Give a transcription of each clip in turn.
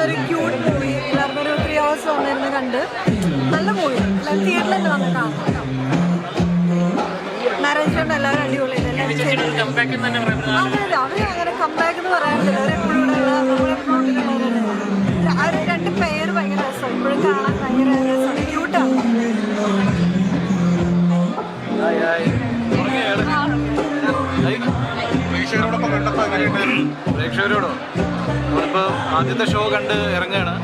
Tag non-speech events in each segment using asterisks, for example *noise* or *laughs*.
നല്ലൊരു cute movie എല്ലാവർക്കും ഒരു ത്രീ അവേഴ്സ് വന്നിരുന്ന് കണ്ട്. നല്ല മൂവി എല്ലാവരും തിയേറ്ററിൽ തന്നെ വന്ന് കാണാം. മാരേജ് എല്ലാവരും അടിപൊളിയാണ് എല്ലാവരും അതെ അവർ അങ്ങനെ കമ്പാക്ക് എന്ന് പറയാറില്ല. അവരെപ്പോഴും ഇവിടെ ഉള്ള നമ്മുടെ ഫ്ലോട്ടിലുള്ളവരല്ലേ ആ ഒരു രണ്ട് പേര് ഭയങ്കര രസം ഇപ്പോഴും കാണാൻ ഭയങ്കര രസം ക്യൂട്ടാണ് പ്രേക്ഷകരോടൊപ്പം കണ്ടപ്പോൾ എങ്ങനെയുണ്ടായിരുന്നു പ്രേക്ഷകരോടോ? നമ്മളിപ്പോൾ ആദ്യത്തെ ഷോ കണ്ട് ഇറങ്ങുകയാണ്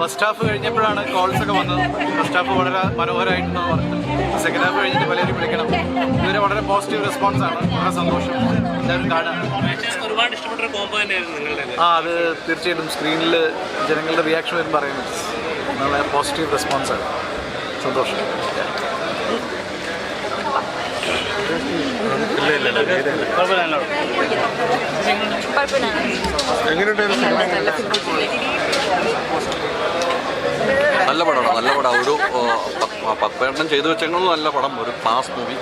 ഫസ്റ്റ് ഹാഫ് കഴിഞ്ഞപ്പോഴാണ് കോൾസ് ഒക്കെ വന്നത്. ഫസ്റ്റ് ഹാഫ് വളരെ മനോഹരമായിട്ടെന്ന് പറഞ്ഞത് സെക്കൻഡ് ഹാഫ് കഴിഞ്ഞിട്ട് പലരും വിളിക്കണം. ഇതുവരെ വളരെ പോസിറ്റീവ് റെസ്പോൺസ് ആണ്. വളരെ സന്തോഷം. എല്ലാവരും കാണാം. ഒരുപാട് ഇഷ്ടപ്പെട്ട ഒരു കോമ്പോ തന്നെയായിരുന്നു നിങ്ങളുടെ ആ അത് തീർച്ചയായിട്ടും സ്ക്രീനിൽ ജനങ്ങളുടെ റിയാക്ഷൻ വരും പറയുന്നത് നല്ല പോസിറ്റീവ് റെസ്പോൺസ് ആണ്. സന്തോഷം. നല്ല പടമാണ് നല്ല പടം. ഒരു പപ്പേട്ടൻ ചെയ്തു വെച്ചെങ്കിലും നല്ല പടം ഒരു ക്ലാസ് മൂവി.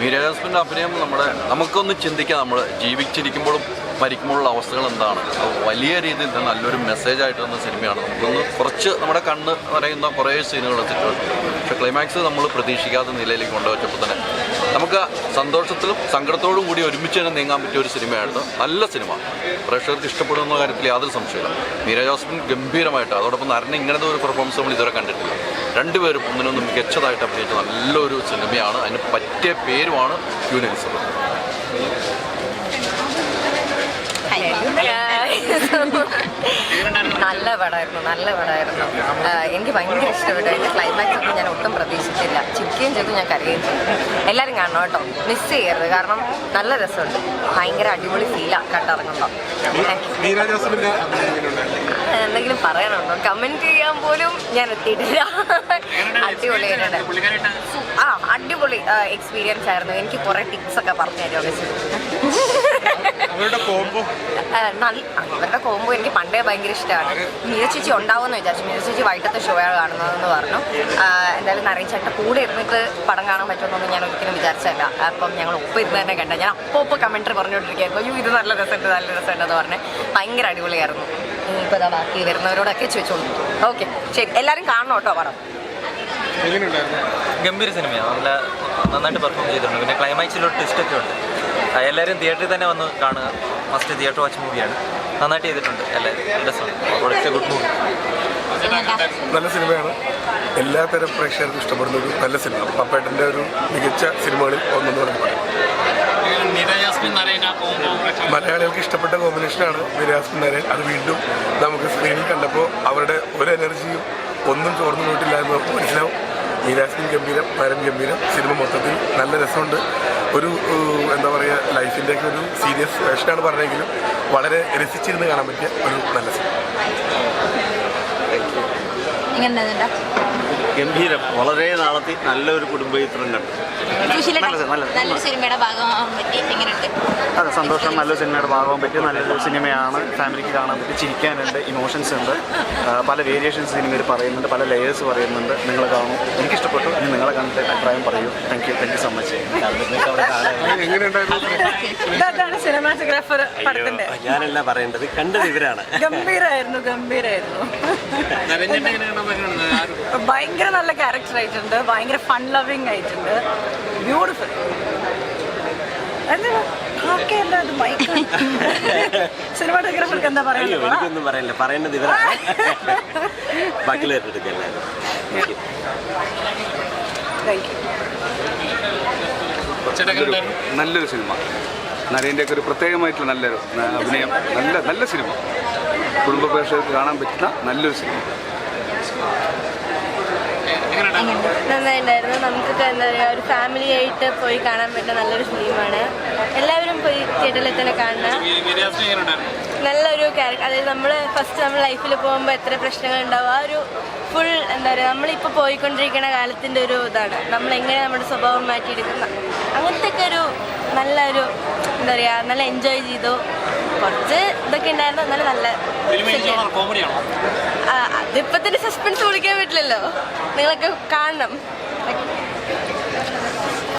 മീരാജാസ്മിന്റെ അഭിനയം നമ്മുടെ നമുക്കൊന്ന് ചിന്തിക്കാം നമ്മൾ ജീവിച്ചിരിക്കുമ്പോഴും മരിക്കുമ്പോഴുള്ള അവസ്ഥകൾ എന്താണ്? വലിയ രീതിയിൽ തന്നെ നല്ലൊരു മെസ്സേജ് ആയിട്ട് തന്ന സിനിമയാണ്. നമുക്കൊന്ന് കുറച്ച് നമ്മുടെ കണ്ണ് നിറയുന്ന കുറേ സീനുകൾ സിറ്റുവേഷൻ പക്ഷേ ക്ലൈമാക്സ് നമ്മൾ പ്രതീക്ഷിക്കാത്ത നിലയിലേക്ക് കൊണ്ടുവച്ചപ്പോൾ തന്നെ നമുക്ക് സന്തോഷത്തിലും സങ്കടത്തോടും കൂടി ഒരുമിച്ച് തന്നെ നീങ്ങാൻ പറ്റിയ ഒരു സിനിമയായിരുന്നു. നല്ല സിനിമ. പ്രേക്ഷകർക്ക് ഇഷ്ടപ്പെടുന്ന കാര്യത്തിൽ യാതൊരു സംശയമില്ല മീര ജോസഫിൻ ഗംഭീരമായിട്ട് അതോടൊപ്പം നരനെ ഇങ്ങനത്തെ ഒരു പെർഫോമൻസ് നമ്മൾ ഇതുവരെ കണ്ടിട്ടില്ല. രണ്ടുപേരും ഒന്നിനൊന്നും മികച്ചതായിട്ട് അഭിനയിച്ച നല്ലൊരു സിനിമയാണ്. അതിന് പറ്റിയ പേരുമാണ് യൂണിയൻസ് *laughs* നല്ല പടമായിരുന്നു നല്ല പടമായിരുന്നു. എനിക്ക് ഭയങ്കര ഇഷ്ടപ്പെട്ടു. അതിന്റെ ക്ലൈമാക്സ് ഒന്നും ഞാൻ ഒട്ടും പ്രതീക്ഷിച്ചില്ല. ചിരിക്കുകയും ചെയ്തു ഞാൻ കരയുകയും ചെയ്തു. എല്ലാവരും കാണണം കേട്ടോ. മിസ് ചെയ്യരുത്. കാരണം നല്ല രസമുണ്ട്. ഭയങ്കര അടിപൊളി ഫീലാണ് കണ്ടിറങ്ങുമ്പോൾ എന്തെങ്കിലും പറയാനുണ്ടോ? കമന്റ് ചെയ്യാൻ പോലും ഞാൻ എത്തിയിട്ടില്ല. അടിപൊളിയായിട്ടുണ്ട് ആ അടിപൊളി എക്സ്പീരിയൻസ് ആയിരുന്നു. എനിക്ക് കുറേ ടിപ്സ് ഒക്കെ പറഞ്ഞു തരുമൊക്കെ അവരുടെ കോംബോ? അവരുടെ കോമ്പോ എനിക്ക് പണ്ടേ ഭയങ്കര ഇഷ്ടമാണ്. മീര ചേച്ചി ഉണ്ടാവുമെന്ന് വിചാരിച്ചു. മീര ചേച്ചി വൈകിട്ടത്തെ ഷോയാണ് കാണുന്നതെന്ന് പറഞ്ഞു. എന്തായാലും നിറയെ ചേട്ടൻ കൂടെ ഇരുന്നിട്ട് പടം കാണാൻ പറ്റുമെന്നൊന്നും ഞാൻ ഒരിക്കലും വിചാരിച്ചല്ല അപ്പം ഞങ്ങൾ ഒപ്പം ഇരുന്ന് തന്നെ കണ്ട. ഞാൻ അപ്പോൾ ഇപ്പോൾ കമന്ററി പറഞ്ഞുകൊണ്ടിരിക്കുകയായിരുന്നു. അയ്യോ ഇത് നല്ല രസമുണ്ട് നല്ല രസമുണ്ട് എന്ന് പറഞ്ഞ് ഭയങ്കര അടിപൊളിയായിരുന്നു. ഇനിയിപ്പോൾ അതാ ബാക്കി വരുന്നവരോടൊക്കെ ചോദിച്ചോളൂ. ഓക്കെ ശരി. എല്ലാവരും കാണണം കേട്ടോ പടം? ഗംഭീര സിനിമയാണ് നല്ല നന്നായിട്ട് പെർഫോം ചെയ്തിട്ടുണ്ട്. പിന്നെ ക്ലൈമാക്സിലൊരു ട്വിസ്റ്റ് ഒക്കെ ഉണ്ട്. എല്ലാവരും തിയേറ്ററിൽ തന്നെ വന്ന് കാണുക. മസ്റ്റ് തിയേറ്റർ വാച്ച് മൂവിയാണ് നന്നായിട്ട് ചെയ്തിട്ടുണ്ട് എല്ലാവരും. രസമാണ്. ഗുഡ് മൂവി നല്ല സിനിമയാണ്. എല്ലാ തരം പ്രേക്ഷകർക്കും ഇഷ്ടപ്പെടുന്ന ഒരു നല്ല സിനിമ. പപ്പേട്ടന്റെ ഒരു മികച്ച സിനിമകളിൽ ഒന്നെന്ന് പറയുന്നത് മലയാളികൾക്ക് ഇഷ്ടപ്പെട്ട കോമ്പിനേഷനാണ് നിരയാസ്മിൻ നരേൻ അത് വീണ്ടും നമുക്ക് സ്ക്രീനിൽ കണ്ടപ്പോൾ അവരുടെ ഒരു എനർജിയും ഒന്നും ചോർന്നു പോയിട്ടില്ല എന്ന് മനസ്സിലാവും. മീരാസ്മിൻ ഗംഭീരം പരം ഗംഭീരം. സിനിമ മൊത്തത്തിൽ നല്ല രസമുണ്ട്. ഒരു എന്താ പറയുക ലൈഫിന്റെയൊക്കെ ഒരു സീരിയസ് വേഷനാണ് പറഞ്ഞെങ്കിലും വളരെ രസിച്ചിരുന്ന് കാണാൻ പറ്റിയ ഒരു നല്ല സിനിമ. ഗംഭീരം. വളരെ നാളത്തെ നല്ലൊരു കുടുംബ ചിത്രം കണ്ടു പറ്റി അതെ സന്തോഷം. നല്ലൊരു സിനിമയുടെ ഭാഗമാകാൻ പറ്റിയ നല്ലൊരു സിനിമയാണ്. ഫാമിലിക്ക് കാണാൻ പറ്റി. ചിരിക്കാനുണ്ട്. ഇമോഷൻസ് ഉണ്ട്. പല വേരിയേഷൻസ് സിനിമയിൽ പറയുന്നുണ്ട്. പല ലെയേഴ്സ് പറയുന്നുണ്ട്. നിങ്ങൾ കാണും. എനിക്കിഷ്ടപ്പെട്ടു. ഇനി നിങ്ങളെ കണ്ടിട്ട് അഭിപ്രായം പറയൂ. Thank you thank you so much ഇതാണ് സിനിമാറ്റോഗ്രാഫർ പടത്തിന്റെ ഞാനല്ല പറയേണ്ടത് കണ്ടത് ഇവരാണ്. ഗംഭീരായിരുന്നു ഗംഭീരായിരുന്നു. ഭയങ്കര നല്ല ക്യാരക്ടർ ആയിട്ടുണ്ട്. ഭയങ്കര ഫൺ ലവിങ് ആയിട്ടുണ്ട്. ബ്യൂട്ടിഫുൾ സിനിമാറ്റോഗ്രാഫർക്ക് എന്താ പറയുന്നത് എനിക്കൊന്നും പറയില്ല പറയുന്നത് ഇവരാണ്. ബാക്കിയുള്ള ചേട്ടാ എങ്ങനെയുണ്ടായിരുന്നു നല്ലൊരു സിനിമ. നരേന്റെയൊക്കെ ഒരു പ്രത്യേകമായിട്ടുള്ള നല്ലൊരു അഭിനയം. നല്ല നല്ല സിനിമ. കുടുംബ പ്രേക്ഷകർക്ക് കാണാൻ പറ്റുന്ന നല്ലൊരു സിനിമ. നന്നായിട്ടുണ്ടായിരുന്നു നമുക്കൊക്കെ എന്താ പറയുക ഒരു ഫാമിലി ആയിട്ട് പോയി കാണാൻ പറ്റുന്ന നല്ലൊരു ഫിലിമാണ് എല്ലാവരും പോയി തിയേറ്ററിൽ തന്നെ കാണണം നല്ലൊരു ക്യാരക്ടർ അതായത് നമ്മൾ ഫസ്റ്റ് നമ്മൾ ലൈഫിൽ പോകുമ്പോൾ എത്ര പ്രശ്നങ്ങൾ ഉണ്ടാവും ആ ഒരു ഫുൾ എന്താ പറയുക നമ്മളിപ്പോൾ പോയിക്കൊണ്ടിരിക്കുന്ന കാലത്തിന്റെ ഒരു ഇതാണ്. നമ്മൾ എങ്ങനെ നമ്മുടെ സ്വഭാവം മാറ്റിയെടുക്കുന്ന? അങ്ങനത്തെ ഒക്കെ ഒരു നല്ലൊരു എന്താ പറയുക നല്ല എൻജോയ് ചെയ്തു. കുറച്ച് ഇതൊക്കെ ഉണ്ടായിരുന്നു എന്നാലും നല്ല അതിപ്പോഴത്തെ അതിപ്പോ തന്നെ സസ്പെൻസ് വിളിക്കാൻ പറ്റില്ലല്ലോ. നിങ്ങളൊക്കെ കാണണം.